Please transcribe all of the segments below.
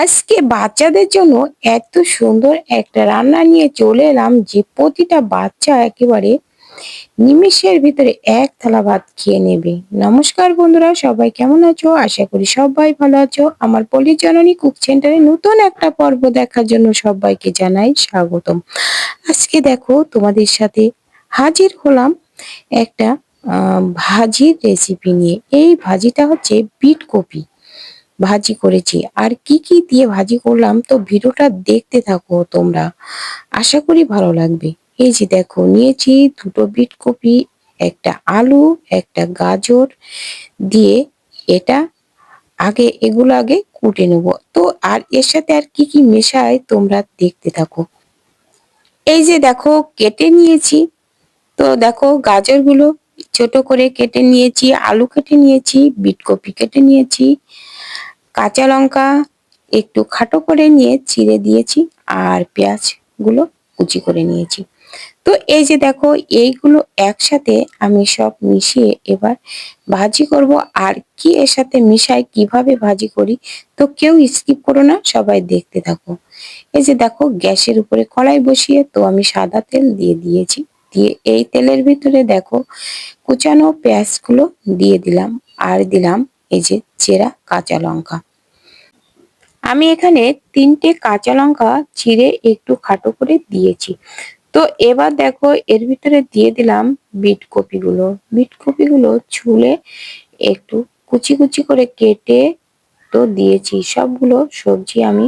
আজকে বাচ্চাদের জন্য এত সুন্দর একটা রান্না নিয়ে চলে এলাম যে প্রতিটা বাচ্চা একেবারে নিমিষের ভিতরে এক থালা ভাত খেয়ে নেবে। নমস্কার বন্ধুরা, সবাই কেমন আছো? আশা করি সবাই ভালো আছো। আমার পলিজননী কুক সেন্টারে নতুন একটা পর্ব দেখার জন্য সবাইকে জানাই স্বাগতম। আজকে দেখো তোমাদের সাথে হাজির হলাম একটা ভাজির রেসিপি নিয়ে। এই ভাজিটা হচ্ছে বিট কপি। ভাজি করেছি। আর কি কি দিয়ে ভাজি করলাম তো ভিডিওটা দেখতে থাকো তোমরা। আশা করি ভালো লাগবে। এই যে দেখো, নিয়েছি দুটো বিট কপি, একটা আলু, একটা গাজর দিয়ে এটা আগে এগুলো আগে কুটে নেব। তো আর এর সাথে আর কি কি মেশায় তোমরা দেখতে থাকো। এই যে দেখো, কেটে নিয়েছি। তো দেখো, গাজরগুলো ছোট করে কেটে নিয়েছি, আলু কেটে নিয়েছি, বিট কপি কেটে নিয়েছি। কাঁচা লঙ্কা একটু খাটো করে নিয়ে চিড়ে দিয়েছি আর পেঁয়াজগুলো কুচি করে নিয়েছি। তো এই যে দেখো, এইগুলো একসাথে আমি সব মিশিয়ে এবার ভাজি করব। আর কি এর সাথে মিশাই, কীভাবে ভাজি করি, তো কেউ স্কিপ করো না, সবাই দেখতে থাকো। এই যে দেখো, গ্যাসের উপরে কড়াই বসিয়ে তো আমি সাদা তেল দিয়ে দিয়েছি। দিয়ে এই তেলের ভিতরে দেখো, কুচানো পেঁয়াজগুলো দিয়ে দিলাম। আর দিলাম এই যে চেরা কাঁচা লঙ্কা। আমি এখানে তিনটে কাঁচা লঙ্কা চিড়ে একটু খাটো করে দিয়েছি। তো এবার দেখো এর ভিতরে দিয়ে দিলাম বিট কপিগুলো। বিট কপিগুলো ছুলে একটু কুচি কুচি করে কেটে তো দিয়েছি। সবগুলো সবজি আমি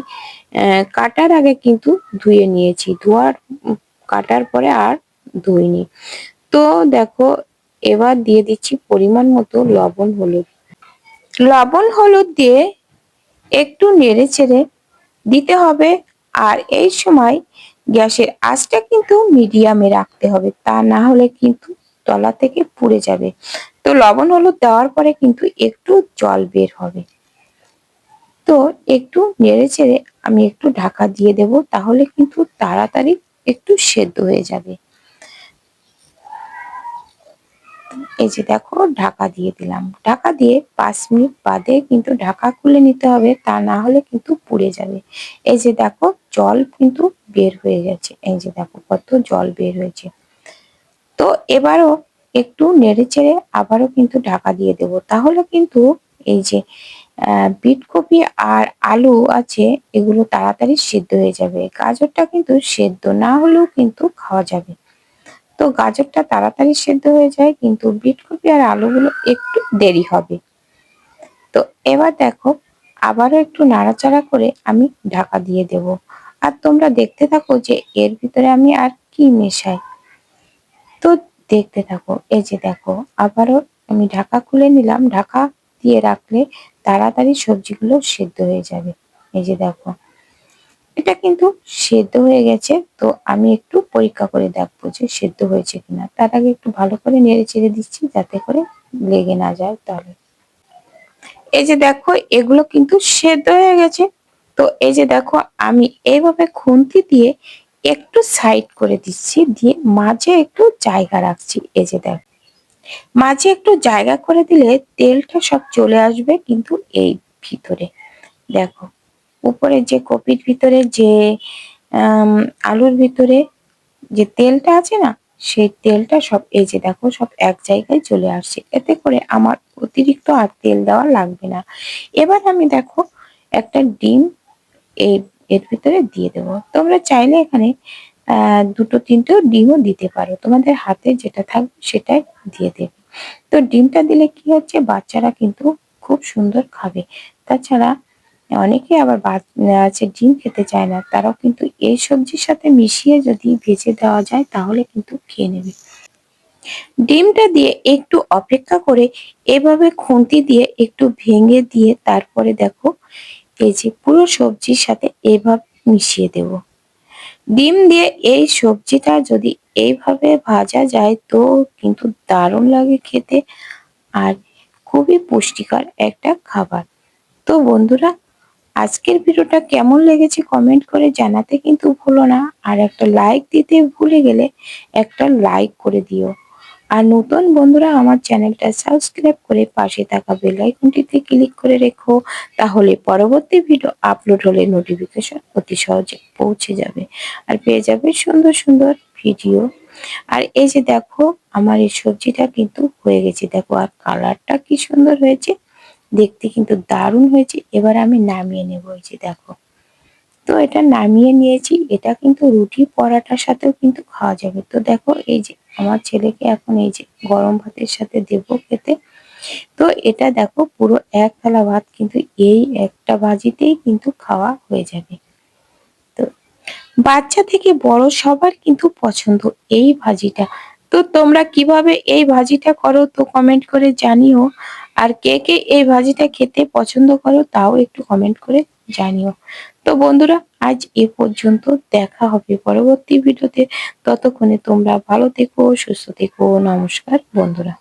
কাটার আগে কিন্তু ধুয়ে নিয়েছি। ধোয়ার কাটার পরে আর ধুইনি। তো দেখো এবার দিয়ে দিচ্ছি পরিমাণ মতো লবণ, হলুদ। লবণ, হলুদ দিয়ে একটু নেড়ে ছেড়ে দিতে হবে। আর এই সময় গ্যাসের আঁচটা কিন্তু মিডিয়ামে রাখতে হবে। তা না হলে কিন্তু তলা থেকে পুড়ে যাবে। তো লবণ হলুদ দেওয়ার পরে কিন্তু একটু জল বের হবে। তো একটু নেড়ে ছেড়ে আমি একটু ঢাকা দিয়ে দেব, তাহলে কিন্তু তাড়াতাড়ি একটু সেদ্ধ হয়ে যাবে। এই যে দেখো ঢাকা দিয়ে দিলাম। ঢাকা দিয়ে পাঁচ মিনিট বাদে কিন্তু ঢাকা খুলে নিতে হবে তা না হলে কিন্তু পুড়ে যাবে। এই যে দেখো জল কিন্তু বের হয়ে গেছে। এই যে দেখো কত জল বের হয়েছে। তো এবারও একটু নেড়ে চেড়ে আবারও কিন্তু ঢাকা দিয়ে দেব। তাহলে কিন্তু এই যে আহ, বিট আর আলু আছে এগুলো তাড়াতাড়ি সিদ্ধ হয়ে যাবে। গাজরটা কিন্তু সেদ্ধ না হলেও কিন্তু খাওয়া যাবে। তো গাজরটা তাড়াতাড়ি সেদ্ধ হয়ে যায়, কিন্তু বিটকপি আর আলুগুলো একটু দেরি হবে। তো এবার দেখো, আবারও একটু নাড়াচাড়া করে আমি ঢাকা দিয়ে দেব। আর তোমরা দেখতে থাকো যে এর ভিতরে আমি আর কি মেশাই। তো দেখতে থাকো, এই যে দেখো, আবারও আমি ঢাকা খুলে নিলাম। ঢাকা দিয়ে রাখলে তাড়াতাড়ি সবজিগুলো সেদ্ধ হয়ে যাবে। এই যে দেখো এটা কিন্তু সেদ্ধ হয়ে গেছে, তো আমি একটু পরীক্ষা করে দেখব যে সেদ্ধ হয়েছে কিনা। তার আগে একটু ভালো করে নেড়ে চেড়ে দিচ্ছি যাতে করে লেগে না যায় তাহলে। এই যে দেখো, এগুলো কিন্তু সেদ্ধ হয়ে গেছে। তো এই যে দেখো, আমি এইভাবে খুন্তি দিয়ে একটু সাইড করে দিচ্ছি, দিয়ে মাঝে একটু জায়গা রাখছি। এই যে দেখো, মাঝে একটু জায়গা করে দিলে তেলটা সব চলে আসবে কিন্তু এই ভিতরে। দেখো উপরে যে কপির ভিতরে যে আলুর ভিতরে যে তেলটা আছে না, সেই তেলটা সব, এই যে দেখো সব এক জায়গায় চলে আসছে। এতে করে আমার অতিরিক্ত আর তেল দেওয়া লাগবে না। এবার আমি দেখো একটা ডিম এই এর ভিতরে দিয়ে দেব। তোমরা চাইলে এখানে দুটো তিনটেও ডিমও দিতে পারো। তোমাদের হাতে যেটা থাকবে সেটাই দিয়ে দেবে। তো ডিমটা দিলে কি হচ্ছে? বাচ্চারা কিন্তু খুব সুন্দর খাবে। তাছাড়া অনেকে আবার আছে, ডিম খেতে চায় না। তারাও কিন্তু এই সবজির সাথে মিশিয়ে যদি ভেজে দেওয়া যায়, তাহলে কিন্তু খেয়ে নেবে। ডিমটা দিয়ে একটু অপেক্ষা করে এভাবে খুন্তি দিয়ে একটু ভেঙে দিয়ে তারপরে দেখো, এই যে পুরো সবজির সাথে এভাবে মিশিয়ে দেব। ডিম দিয়ে এই সবজিটা যদি এইভাবে ভাজা যায়, তো কিন্তু দারুণ লাগে খেতে আর খুবই পুষ্টিকর একটা খাবার। তো বন্ধুরা আজকের ভিডিওটা কেমন লেগেছে কমেন্ট করে জানাতে কিন্তু ভুলো না। আর একটা লাইক দিতে ভুলে গেলে একটা লাইক করে দিও। আর নতুন বন্ধুরা আমার চ্যানেলটা সাবস্ক্রাইব করে পাশে থাকা বেল আইকনটিতে ক্লিক করে রেখো। তাহলে পরবর্তী ভিডিও আপলোড হলে নোটিফিকেশন অতি সহজে পৌঁছে যাবে। আর পেয়ে যাবে সুন্দর সুন্দর ভিডিও আর এই যে দেখো, আমার এই সবজিটা কিন্তু হয়ে গেছে। দেখো, আর কালারটা কি সুন্দর হয়েছে। দেখতে কিন্তু দারুণ হয়েছে। এবার আমি নামিয়ে নেব এই যে দেখো। তো এটা নামিয়ে নিয়েছি। এটা কিন্তু রুটি পরাটার সাথেও কিন্তু খাওয়া যাবে। তো দেখো এই যে আমার ছেলেকে এখন এই যে গরম ভাতের সাথে দেব খেতে। তো এটা দেখো পুরো এক থালা ভাত কিন্তু এই একটা ভাজিতেই কিন্তু খাওয়া হয়ে যাবে। তো বাচ্চা থেকে বড় সবার কিন্তু পছন্দ এই ভাজিটা। তো তোমরা কীভাবে এই ভাজিটা করো তো কমেন্ট করে জানিও। আর কে কে এই ভাজিটা খেতে পছন্দ করো তাও একটু কমেন্ট করে জানিও। তো বন্ধুরা, আজ এ পর্যন্ত দেখা হবে পরবর্তী ভিডিওতে। ততক্ষণে তোমরা ভালো থেকো, সুস্থ থেকো। নমস্কার বন্ধুরা।